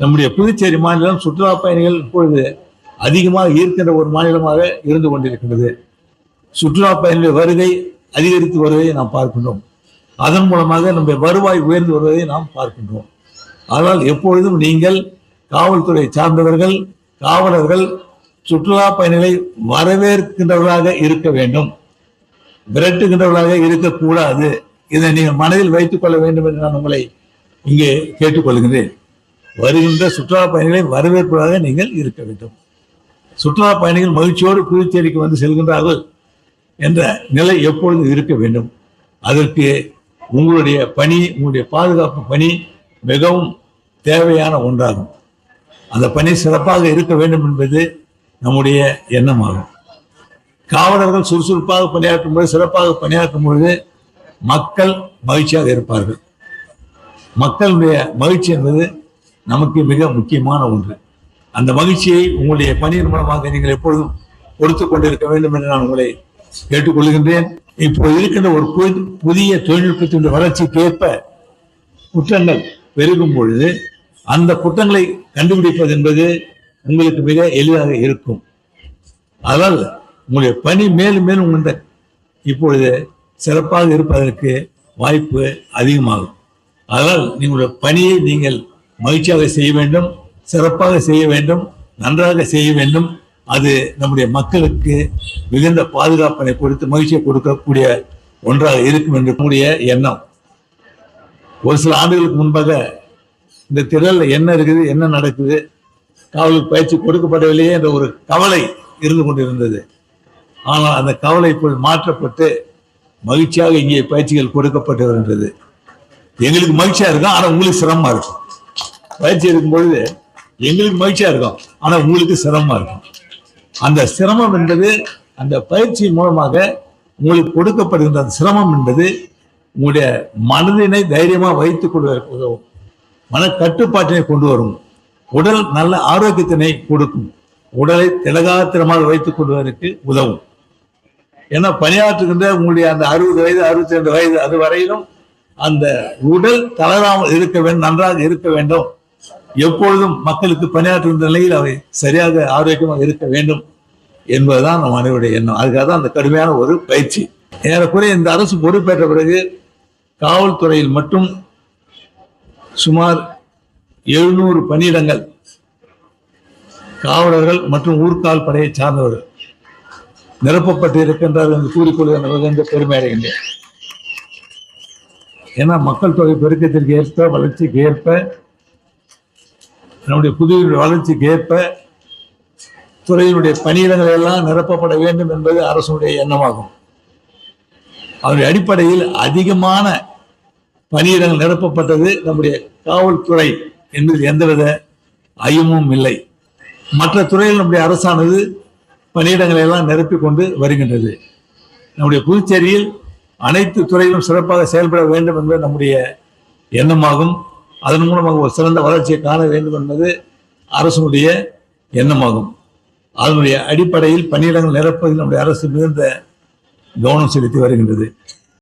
நம்முடைய புதுச்சேரி மாநிலம் சுற்றுலா பயணிகள் இப்பொழுது அதிகமாக ஈர்க்கின்ற ஒரு மாநிலமாக இருந்து கொண்டிருக்கின்றது. சுற்றுலா பயணிகள் வருகை அதிகரித்து வருவதை நாம் பார்க்கின்றோம். அதன் மூலமாக நம்முடைய வருவாய் உயர்ந்து வருவதை நாம் பார்க்கின்றோம். ஆனால் எப்பொழுதும் நீங்கள் காவல்துறை சார்ந்தவர்கள் காவலர்கள் சுற்றுலா பயணிகளை வரவேற்கின்றவர்களாக இருக்க வேண்டும். விரட்டுகின்றவர்களாக இருக்கக்கூடாது. இதை நீங்கள் மனதில் வைத்துக் கொள்ள வேண்டும் என்று நான் உங்களை இங்கே கேட்டுக்கொள்கிறேன் வருகின்ற சுற்றுலா பயணிகளை வரவேற்பதாக நீங்கள் இருக்க வேண்டும். சுற்றுலா பயணிகள் மகிழ்ச்சியோடு புதுச்சேரிக்கு வந்து செல்கின்றார்கள் என்ற நிலை எப்பொழுதும் இருக்க வேண்டும்? அதற்கு உங்களுடைய பணி உங்களுடைய பாதுகாப்பு பணி மிகவும் தேவையான ஒன்றாகும். அந்த பணி சிறப்பாக இருக்க வேண்டும் என்பது நம்முடைய எண்ணமாகும். காவலர்கள் சுறுசுறுப்பாக பணியாற்றும் பொழுது சிறப்பாக பணியாற்றும் பொழுது மக்கள் மகிழ்ச்சியாக இருப்பார்கள். மக்களுடைய மகிழ்ச்சி என்பது நமக்கு மிக முக்கியமான ஒன்று. அந்த மகிழ்ச்சியை உங்களுடைய பணியின் மூலமாக நீங்கள் எப்பொழுதும் கொடுத்து கொண்டிருக்க வேண்டும் என்று நான் உங்களை கேட்டுக்கொள்கின்றேன். இப்போ இருக்கின்ற ஒரு புதிய தொழில்நுட்பத்தினுடைய வளர்ச்சிக்கு ஏற்ப குற்றங்கள் பெருகும் பொழுது அந்த குற்றங்களை கண்டுபிடிப்பது என்பது உங்களுக்கு மிக எளிதாக இருக்கும். அதனால் உங்களுடைய பணி மேலும் மேலும் இந்த இப்பொழுது சிறப்பாக இருப்பதற்கு வாய்ப்பு அதிகமாகும். அதனால் நீங்களுடைய பணியை நீங்கள் மகிழ்ச்சியாக செய்ய வேண்டும் சிறப்பாக செய்ய வேண்டும் நன்றாக செய்ய வேண்டும். அது நம்முடைய மக்களுக்கு மிகுந்த பாதுகாப்பினை கொடுத்து மகிழ்ச்சியை கொடுக்கக்கூடிய ஒன்றாக இருக்கும் என்று கூடிய எண்ணம். ஒரு சில ஆண்டுகளுக்கு முன்பாக இந்த திரள்ல என்ன இருக்குது என்ன நடக்குது காவலுக்கு பயிற்சி கொடுக்கப்படவில்லையே என்ற ஒரு கவலை இருந்து கொண்டிருந்தது. ஆனால் அந்த கவலை இப்பொழுது மாற்றப்பட்டு மகிழ்ச்சியாக இங்கே பயிற்சிகள் கொடுக்கப்பட்டு வருகின்றது. எங்களுக்கு மகிழ்ச்சியா இருக்கும் ஆனால் உங்களுக்கு சிரமமா இருக்கும் பயிற்சி எடுக்கும் பொழுது எங்களுக்கு மகிழ்ச்சியா இருக்கும். ஆனா உங்களுக்கு சிரமமா இருக்கும். அந்த சிரமம் என்பது அந்த பயிற்சியின் மூலமாக உங்களுக்கு கொடுக்கப்படுகின்ற அந்த சிரமம் என்பது உங்களுடைய மனதினை தைரியமா வைத்துக் கொள்வதற்கு உதவும் மன கட்டுப்பாட்டினை கொண்டு வரும். உடல் நல்ல ஆரோக்கியத்தினை கொடுக்கும். உடலை திலகாத்திரமாக வைத்துக் கொள்வதற்கு உதவும். ஏன்னா பணியாற்றுகின்ற உங்களுடைய அந்த அறுபது வயது அறுபத்தி ரெண்டு வயது அது வரையிலும் அந்த உடல் தளராமல் இருக்க வேண்டும் நன்றாக இருக்க வேண்டும். எப்பொழுதும் மக்களுக்கு பணியாற்றுகின்ற நிலையில் அவை சரியாக ஆரோக்கியமாக இருக்க வேண்டும் என்பதுதான் நம் அனைவருடைய எண்ணம். அதுக்காக தான் அந்த கடுமையான ஒரு பயிற்சி. ஏறக்குறைய இந்த அரசு பொறுப்பேற்ற பிறகு காவல்துறையில் மட்டும் சுமார் எழுநூறு பணியிடங்கள் காவலர்கள் மற்றும் ஊர்கால் படையை சார்ந்தவர்கள் நிரப்பப்பட்டு இருக்கின்றார்கள் என்று கூறிக்கொள்கின்ற என்று பெருமை அடைகின்றேன். ஏன்னா மக்கள் தொகை பெருக்கத்திற்கு ஏற்ப வளர்ச்சிக்கு ஏற்ப நம்முடைய புதிய வளர்ச்சிக்கு ஏற்ப துறையினுடைய பணியிடங்கள் எல்லாம் நிரப்பப்பட வேண்டும் என்பது அரசுடைய எண்ணமாகும். அதனுடைய அடிப்படையில் அதிகமான பணியிடங்கள் நிரப்பப்பட்டது நம்முடைய காவல்துறை என்பதில் எந்தவித ஐயமும் இல்லை. மற்ற துறையில் நம்முடைய அரசானது பணியிடங்களை எல்லாம் நிரப்பி கொண்டு வருகின்றது. நம்முடைய புதுச்சேரியில் அனைத்து துறையிலும் சிறப்பாக செயல்பட வேண்டும் என்பது நம்முடைய எண்ணமாகும். அதன் மூலமாக ஒரு சிறந்த வளர்ச்சியை காண வேண்டும் என்பது அரசனுடைய எண்ணமாகும். அதனுடைய அடிப்படையில் பணியிடங்கள் நிரப்புவதில் நம்முடைய அரசு மிகுந்த கவனம் செலுத்தி வருகின்றது.